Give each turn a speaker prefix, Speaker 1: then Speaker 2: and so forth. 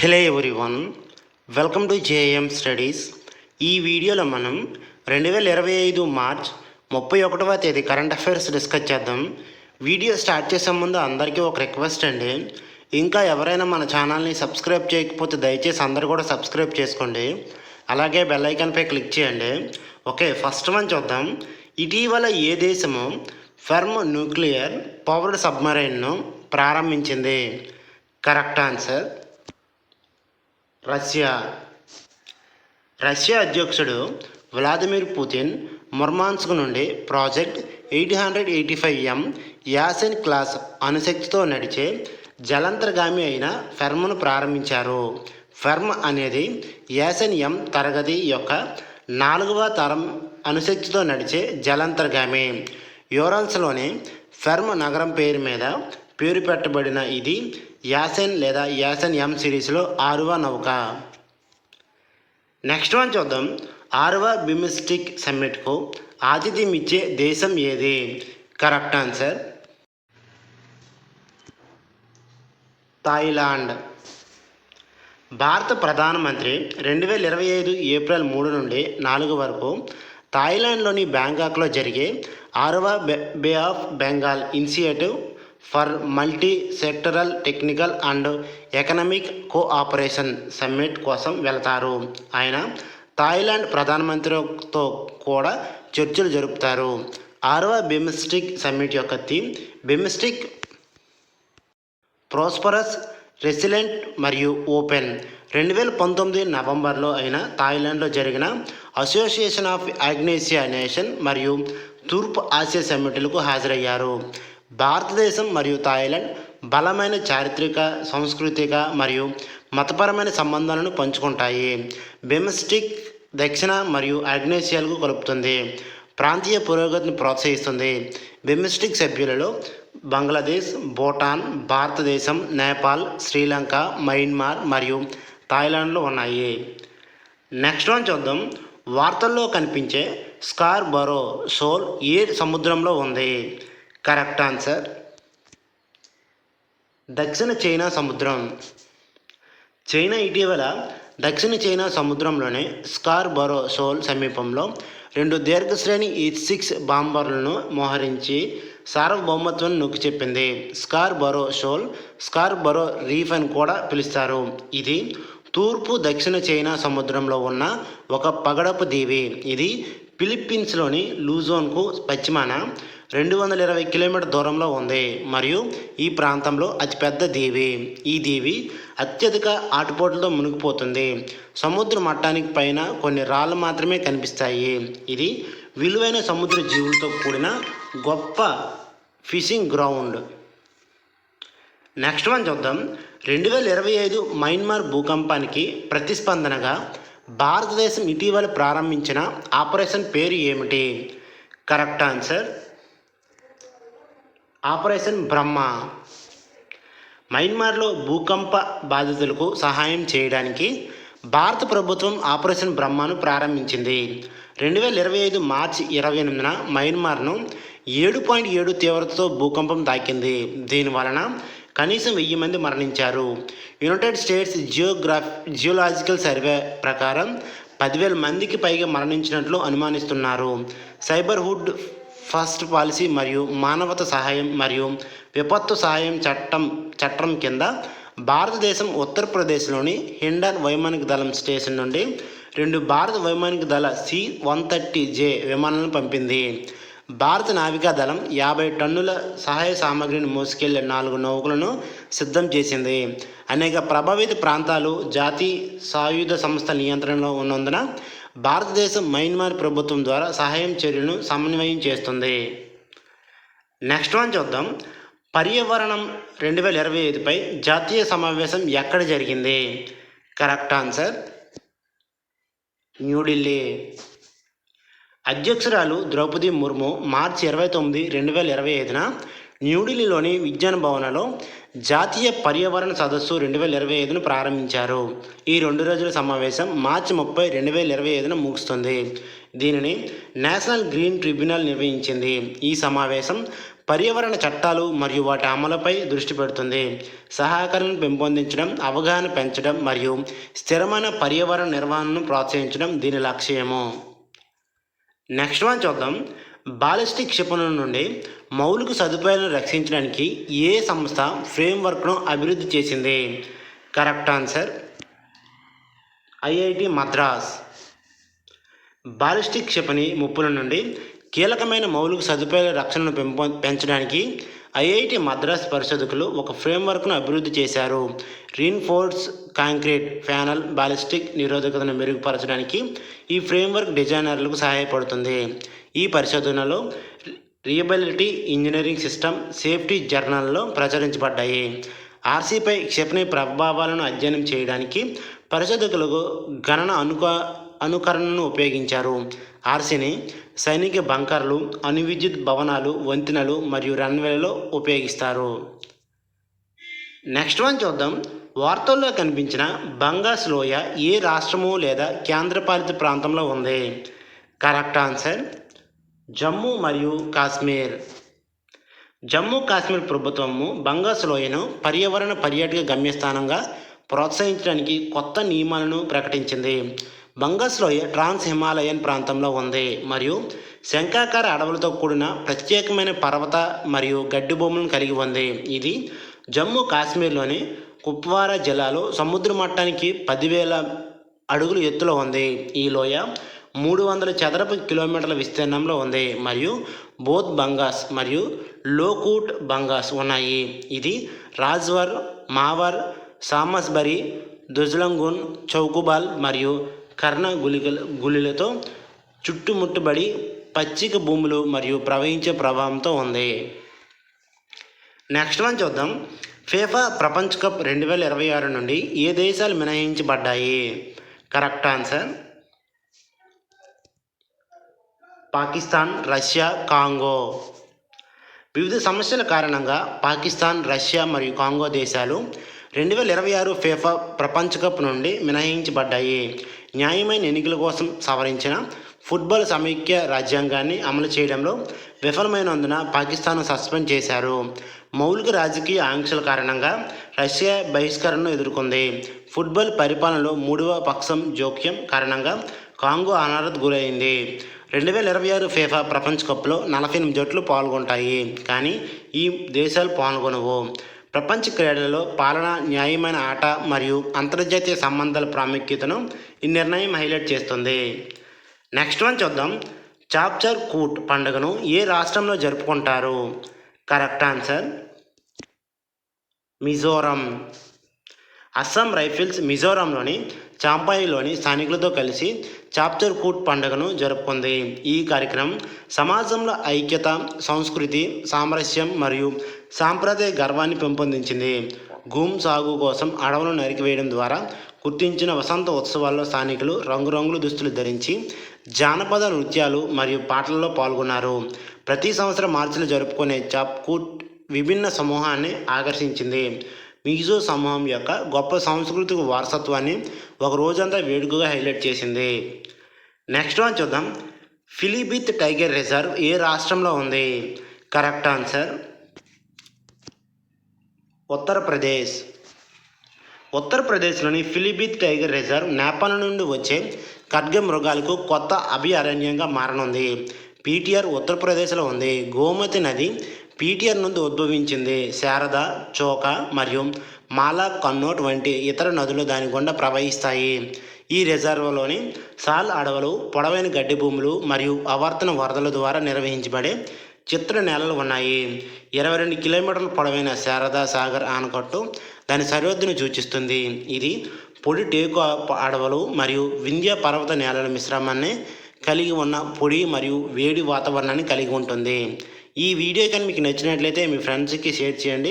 Speaker 1: Hello everyone welcome to JM studies. ఈ వీడియోలో మనం రెండు వేల ఇరవై ఐదు మార్చ్ ముప్పై ఒకటవ తేదీ కరెంట్ అఫైర్స్ డిస్కస్ చేద్దాం. వీడియో స్టార్ట్ చేసే ముందు అందరికీ ఒక రిక్వెస్ట్ అండి. ఇంకా ఎవరైనా మన ఛానల్ని సబ్స్క్రైబ్ చేయకపోతే దయచేసి అందరు కూడా సబ్స్క్రైబ్ చేసుకోండి. అలాగే బెల్ ఐకాన్పై క్లిక్ చేయండి. ఓకే ఫస్ట్ వన్ చూద్దాం. ఇటీవల ఏ దేశము ఫెర్మ్ న్యూక్లియర్ పవర్డ్ సబ్మరైన్ను ప్రారంభించింది? Correct answer Russia. రష్యా అధ్యక్షుడు వ్లాదిమిర్ పుతిన్ మొర్మాన్స్క్ నుండి project eight hundred eighty five M Yasen class అణుశక్తితో నడిచే జలంతర్గామి అయిన ఫెర్మ్ను ప్రారంభించారు. ఫెర్మ్ అనేది యాసెన్ ఎం తరగతి యొక్క నాలుగవ తరం అణుశక్తితో నడిచే జలంతర్గామి. యూరల్స్లోని ఫెర్మ్ నగరం పేరు మీద పేరు పెట్టబడిన ఇది యాసెన్ లేదా యాసెన్ ఎం సిరీస్లో ఆరువ నౌక. నెక్స్ట్ వన్ చూద్దాం. ఆరవ బిమిస్టిక్ సమ్మిట్కు ఆతిథ్యం ఇచ్చే దేశం ఏది? Correct answer. థాయిలాండ్. భారత ప్రధానమంత్రి రెండు వేల ఇరవై ఐదు ఏప్రిల్ మూడు నుండి నాలుగు వరకు థాయిలాండ్లోని బ్యాంకాక్లో జరిగే ఆరవ bay bay of Bengal initiative for multi sectoral technical and economic cooperation summit కోసం వెళతారు. ఆయన థాయిలాండ్ ప్రధానమంత్రితో కూడా చర్చలు జరుపుతారు. ఆరవ బిమిస్టిక్ సమ్మిట్ యొక్క థీమ్ బిమ్స్టిక్ ప్రోస్పరస్ రెసిలెంట్ మరియు ఓపెన్. రెండు వేల పంతొమ్మిది నవంబర్లో అయిన థాయిలాండ్లో జరిగిన అసోసియేషన్ ఆఫ్ ఆగ్నేసియా నేషన్ మరియు తూర్పు ఆసియా సమ్మిట్లకు హాజరయ్యారు. భారతదేశం మరియు థాయిలాండ్ బలమైన చారిత్రక సాంస్కృతిక మరియు మతపరమైన సంబంధాలను పంచుకుంటాయి. బిమ్స్టిక్ దక్షిణ మరియు ఆగ్నేసియాలకు కలుపుతుంది. ప్రాంతీయ పురోగతిని ప్రోత్సహిస్తుంది. బిమ్స్టిక్ సభ్యులలో బంగ్లాదేశ్ భూటాన్ భారతదేశం నేపాల్ శ్రీలంక మయన్మార్ మరియు థాయిలాండ్లో ఉన్నాయి. నెక్స్ట్ వన్ చూద్దాం. వార్తల్లో కనిపించే స్కార్ బరో సోల్ ఏ సముద్రంలో ఉంది? Correct answer. దక్షిణ చైనా సముద్రం. చైనా ఇటీవల దక్షిణ చైనా సముద్రంలోని స్కార్ బరో సమీపంలో రెండు దీర్ఘశ్రేణి ఈచ్ సిక్స్ బాంబర్లను మోహరించి సార్వభౌమత్వాన్ని నొక్కి చెప్పింది. Scarborough shawl Scarborough reef అని కూడా పిలుస్తారు. ఇది తూర్పు దక్షిణ చైనా సముద్రంలో ఉన్న ఒక పగడపు దీవి. ఇది ఫిలిప్పీన్స్లోని లూజోన్కు పశ్చిమాన రెండు వందల ఇరవై కిలోమీటర్ దూరంలో ఉంది. మరియు ఈ ప్రాంతంలో అతిపెద్ద దీవి. ఈ దీవి అత్యధిక ఆటుపోట్లతో మునిగిపోతుంది. సముద్ర మట్టానికి పైన కొన్ని రాళ్ళు మాత్రమే కనిపిస్తాయి. ఇది విలువైన సముద్ర జీవులతో కూడిన గొప్ప ఫిషింగ్ గ్రౌండ్. నెక్స్ట్ వన్ చూద్దాం. రెండు వేల ఇరవై ఐదు మయన్మార్ భూకంపానికి ప్రతిస్పందనగా భారతదేశం ఇటీవల ప్రారంభించిన ఆపరేషన్ పేరు ఏమిటి? Correct answer operation Brahma. మయన్మార్లో భూకంప బాధితులకు సహాయం చేయడానికి భారత ప్రభుత్వం ఆపరేషన్ బ్రహ్మను ప్రారంభించింది. రెండు వేల ఇరవై ఐదు మార్చి ఇరవై ఎనిమిదిన మయన్మార్ను ఏడు పాయింట్ ఏడు తీవ్రతతో భూకంపం తాకింది దీని వలన కనీసం వెయ్యి మంది మరణించారు. United States geograph geological survey ప్రకారం పదివేల మందికి పైగా మరణించినట్లు అనుమానిస్తున్నారు. సైబర్హుడ్ ఫస్ట్ పాలసీ మరియు మానవత సహాయం మరియు విపత్తు సహాయం చట్టం చట్టం కింద భారతదేశం ఉత్తరప్రదేశ్లోని హిండన్ వైమానిక దళం స్టేషన్ నుండి రెండు భారత వైమానిక దళ సి వన్ థర్టీ జే విమానాలను పంపింది. భారత నావికా దళం యాభై టన్నుల సహాయ సామాగ్రిని మోసుకెళ్ళే నాలుగు నౌకలను సిద్ధం చేసింది. అనేక ప్రభావిత ప్రాంతాలు జాతి సాయుధ సంస్థ నియంత్రణలో ఉన్నందున భారతదేశం మయన్మార్ ప్రభుత్వం ద్వారా సహాయం చర్యలను సమన్వయం చేస్తుంది. నెక్స్ట్ వన్ చూద్దాం. పర్యావరణం రెండు వేల ఇరవై ఐదుపై జాతీయ సమావేశం ఎక్కడ జరిగింది? Correct answer New Delhi. అధ్యక్షురాలు ద్రౌపది ముర్ము మార్చి ఇరవై తొమ్మిది రెండు వేల ఇరవై ఐదున న్యూఢిల్లీలోని విజ్ఞాన భవనలో జాతీయ పర్యావరణ సదస్సు రెండు వేల ఇరవై ఐదును ప్రారంభించారు. ఈ రెండు రోజుల సమావేశం మార్చి ముప్పై రెండు వేల ఇరవై ఐదున ముగుస్తుంది. దీనిని నేషనల్ గ్రీన్ ట్రిబ్యునల్ నిర్వహించింది. ఈ సమావేశం పర్యావరణ చట్టాలు మరియు వాటి అమలుపై దృష్టి పెడుతుంది. సహకారం పెంపొందించడం అవగాహన పెంచడం మరియు స్థిరమైన పర్యావరణ నిర్వహణను ప్రోత్సహించడం దీని లక్ష్యము. నెక్స్ట్ వన్ చూద్దాం. బాలిస్టిక్ క్షిపణుల నుండి మౌలిక సదుపాయాలను రక్షించడానికి ఏ సంస్థ ఫ్రేమ్వర్క్ను అభివృద్ధి చేసింది? Correct answer IIT Madras. Ballistic క్షిపణి ముప్పుల నుండి కీలకమైన మౌలిక సదుపాయాల రక్షణను పెంపొ పెంచడానికి ఐఐటి మద్రాస్ పరిశోధకులు ఒక ఫ్రేమ్వర్క్ను అభివృద్ధి చేశారు. రీన్ఫోర్స్ కాంక్రీట్ ప్యానల్ బాలిస్టిక్ నిరోధకతను మెరుగుపరచడానికి ఈ ఫ్రేమ్వర్క్ డిజైనర్లకు సహాయపడుతుంది. ఈ పరిశోధనలో రియబిలిటీ ఇంజనీరింగ్ సిస్టమ్ సేఫ్టీ జర్నల్లో ప్రచురించబడ్డాయి. ఆర్సీపై క్షిపణి ప్రభావాలను అధ్యయనం చేయడానికి పరిశోధకులకు గణన అనుక అనుకరణను ఉపయోగించారు. ఆర్సీని సైనిక బంకర్లు అణువిద్యుత్ భవనాలు వంతెనలు మరియు రన్వేలలో ఉపయోగిస్తారు. నెక్స్ట్ వన్ చూద్దాం. వార్తల్లో కనిపించిన బంగాస్ లోయ ఏ రాష్ట్రము లేదా కేంద్రపాలిత ప్రాంతంలో ఉంది? కరెక్ట్ ఆన్సర్ జమ్మూ మరియు కాశ్మీర్. జమ్మూ కాశ్మీర్ ప్రభుత్వము బంగాస్ లోయను పర్యావరణ పర్యాటక గమ్యస్థానంగా ప్రోత్సహించడానికి కొత్త నియమాలను ప్రకటించింది. బంగాస్ లోయ ట్రాన్స్ హిమాలయన్ ప్రాంతంలో ఉంది. మరియు శంఖాకార అడవులతో కూడిన ప్రత్యేకమైన పర్వత మరియు గడ్డి భూములను కలిగి ఉంది. ఇది జమ్మూ కాశ్మీర్లోని కుప్వారా జిల్లాలో సముద్ర మట్టానికి పదివేల అడుగులు ఎత్తులో ఉంది. ఈ లోయ మూడు వందల చదరపు కిలోమీటర్ల విస్తీర్ణంలో ఉంది. మరియు బోధ్ బంగాస్ మరియు లోకూట్ బంగాస్ ఉన్నాయి. ఇది రాజ్వర్ మావర్ సామస్బరి దుజ్లంగున్ చౌకుబాల్ మరియు కర్ణ గులికల గులిలతో చుట్టుముట్టుబడి పచ్చిక భూములు మరియు ప్రవహించే ప్రభావంతో ఉంది. నెక్స్ట్ వన్ చూద్దాం. ఫీఫా ప్రపంచ కప్ రెండు వేల ఇరవై ఆరు నుండి ఏ దేశాలు మినహాయించబడ్డాయి? Correct answer. Pakistan Russia Congo. వివిధ సమస్యల కారణంగా పాకిస్తాన్ రష్యా మరియు కాంగో దేశాలు రెండు వేల ఇరవై ఆరు ఫీఫా ప్రపంచ కప్ నుండి మినహాయించబడ్డాయి. న్యాయమైన ఎన్నికల కోసం సవరించిన ఫుట్బాల్ సమైక్య రాజ్యాంగాన్ని అమలు చేయడంలో విఫలమైనందున పాకిస్తాన్ సస్పెండ్ చేశారు. మౌలిక రాజకీయ ఆంక్షల కారణంగా రష్యా బహిష్కరణను ఎదుర్కొంది. ఫుట్బాల్ పరిపాలనలో మూడవ పక్షం జోక్యం కారణంగా కాంగో అనారత్ గురైంది. రెండు వేల ఇరవై ఆరు ఫీఫా ప్రపంచ కప్లో నలభై ఎనిమిది జట్లు పాల్గొంటాయి. కానీ ఈ దేశాలు పాల్గొనవు. ప్రపంచ క్రీడలలో పాలన న్యాయమైన ఆట మరియు అంతర్జాతీయ సంబంధాల ప్రాముఖ్యతను ఈ నిర్ణయం హైలైట్ చేస్తుంది. నెక్స్ట్ వన్ చూద్దాం. చాప్చర్ కూట్ పండుగను ఏ రాష్ట్రంలో జరుపుకుంటారు? Correct answer. Mizoram. Assam rifles మిజోరంలోని చాంపాయిలోని స్థానికులతో కలిసి చాప్చర్ కూట్ పండుగను జరుపుకుంది. ఈ కార్యక్రమం సమాజంలో ఐక్యత సంస్కృతి సామరస్యం మరియు సాంప్రదాయ గర్వాన్ని పెంపొందించింది. గూమ్ సాగు కోసం అడవులను నరికివేయడం ద్వారా గుర్తించిన వసంత ఉత్సవాల్లో స్థానికులు రంగురంగుల దుస్తులు ధరించి జానపద నృత్యాలు మరియు పాటలలో పాల్గొన్నారు. ప్రతి సంవత్సరం మార్చిలో జరుపుకునే చాప్కూట్ విభిన్న సమూహాన్ని ఆకర్షించింది. మిజో సమూహం యొక్క గొప్ప సాంస్కృతిక వారసత్వాన్ని ఒక రోజంతా వేడుకగా హైలైట్ చేసింది. నెక్స్ట్ వన్ చూద్దాం. ఫిలిబిత్ టైగర్ రిజర్వ్ ఏ రాష్ట్రంలో ఉంది? Correct answer Uttar Pradesh. ఉత్తరప్రదేశ్లోని ఫిలిబిత్ టైగర్ రిజర్వ్ నేపాల్ నుండి వచ్చే ఖడ్గ మృగాలకు కొత్త అభయారణ్యంగా మారనుంది. పీటీఆర్ ఉత్తరప్రదేశ్లో ఉంది. గోమతి నది పీటీఆర్ నుండి ఉద్భవించింది శారద చోక మరియు మాలా కన్నోట్ వంటి ఇతర నదులు దాని గుండా ప్రవహిస్తాయి. ఈ రిజర్వ్లోని సాల్ అడవులు పొడవైన గడ్డి భూములు మరియు అవర్తన వరదల ద్వారా నిర్వహించబడే చిత్ర నేలలు ఉన్నాయి. ఇరవై రెండు కిలోమీటర్ల పొడవైన శారదా సాగర్ ఆనకట్టు దాని సరిహద్దును సూచిస్తుంది. ఇది పొడి టేకు అడవులు మరియు వింధ్య పర్వత నేలల మిశ్రమాన్ని కలిగి ఉన్న పొడి మరియు వేడి వాతావరణాన్ని కలిగి ఉంటుంది. ఈ వీడియో కానీ మీకు నచ్చినట్లయితే మీ ఫ్రెండ్స్కి షేర్ చేయండి.